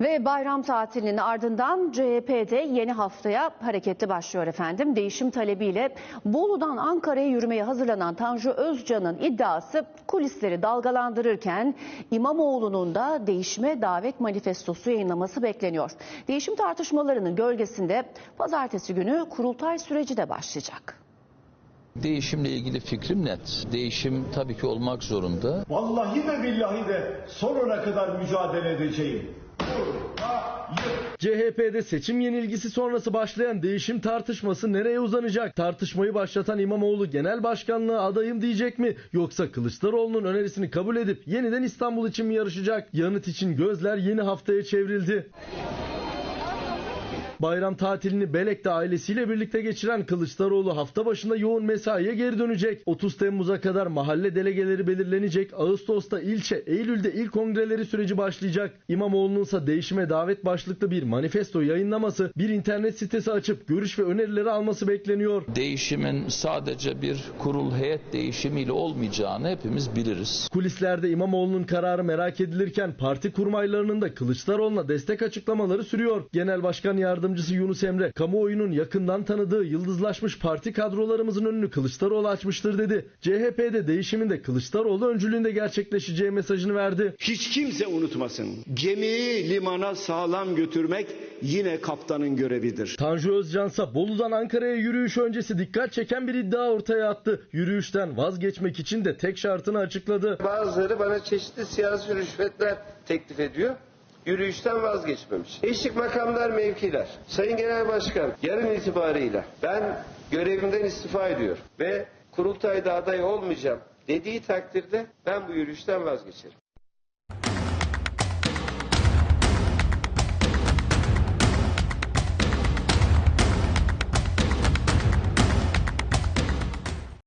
Ve bayram tatilinin ardından CHP'de yeni haftaya hareketli başlıyor efendim. Değişim talebiyle Bolu'dan Ankara'ya yürümeye hazırlanan Tanju Özcan'ın iddiası kulisleri dalgalandırırken İmamoğlu'nun da değişime davet manifestosu yayınlaması bekleniyor. Değişim tartışmalarının gölgesinde pazartesi günü kurultay süreci de başlayacak. Değişimle ilgili fikrim net. Değişim tabii ki olmak zorunda. Vallahi de billahi de sonuna kadar mücadele edeceğim. CHP'de seçim yenilgisi sonrası başlayan değişim tartışması nereye uzanacak? Tartışmayı başlatan İmamoğlu genel başkanlığa adayım diyecek mi? Yoksa Kılıçdaroğlu'nun önerisini kabul edip yeniden İstanbul için mi yarışacak? Yanıt için gözler yeni haftaya çevrildi. Bayram tatilini Belek'te ailesiyle birlikte geçiren Kılıçdaroğlu hafta başında yoğun mesaiye geri dönecek. 30 Temmuz'a kadar mahalle delegeleri belirlenecek. Ağustos'ta ilçe, Eylül'de il kongreleri süreci başlayacak. İmamoğlu'nun ise değişime davet başlıklı bir manifesto yayınlaması, bir internet sitesi açıp görüş ve önerileri alması bekleniyor. Değişimin sadece bir kurul heyet değişimiyle olmayacağını hepimiz biliriz. Kulislerde İmamoğlu'nun kararı merak edilirken parti kurmaylarının da Kılıçdaroğlu'na destek açıklamaları sürüyor. Genel Başkan Yardımcısı Yunus Emre, kamuoyunun yakından tanıdığı yıldızlaşmış parti kadrolarımızın önünü Kılıçdaroğlu açmıştır dedi. CHP'de değişimin de Kılıçdaroğlu öncülüğünde gerçekleşeceği mesajını verdi. Hiç kimse unutmasın. Gemiyi limana sağlam götürmek yine kaptanın görevidir. Tanju Özcansa Bolu'dan Ankara'ya yürüyüş öncesi dikkat çeken bir iddia ortaya attı. Yürüyüşten vazgeçmek için de tek şartını açıkladı. Bazıları bana çeşitli siyasi rüşvetler teklif ediyor. Yürüyüşten vazgeçmemiş. Eşlik makamlar, mevkiler. Sayın Genel Başkan, yarın itibarıyla ben görevimden istifa ediyor ve kurultayda aday olmayacağım dediği takdirde ben bu yürüyüşten vazgeçerim.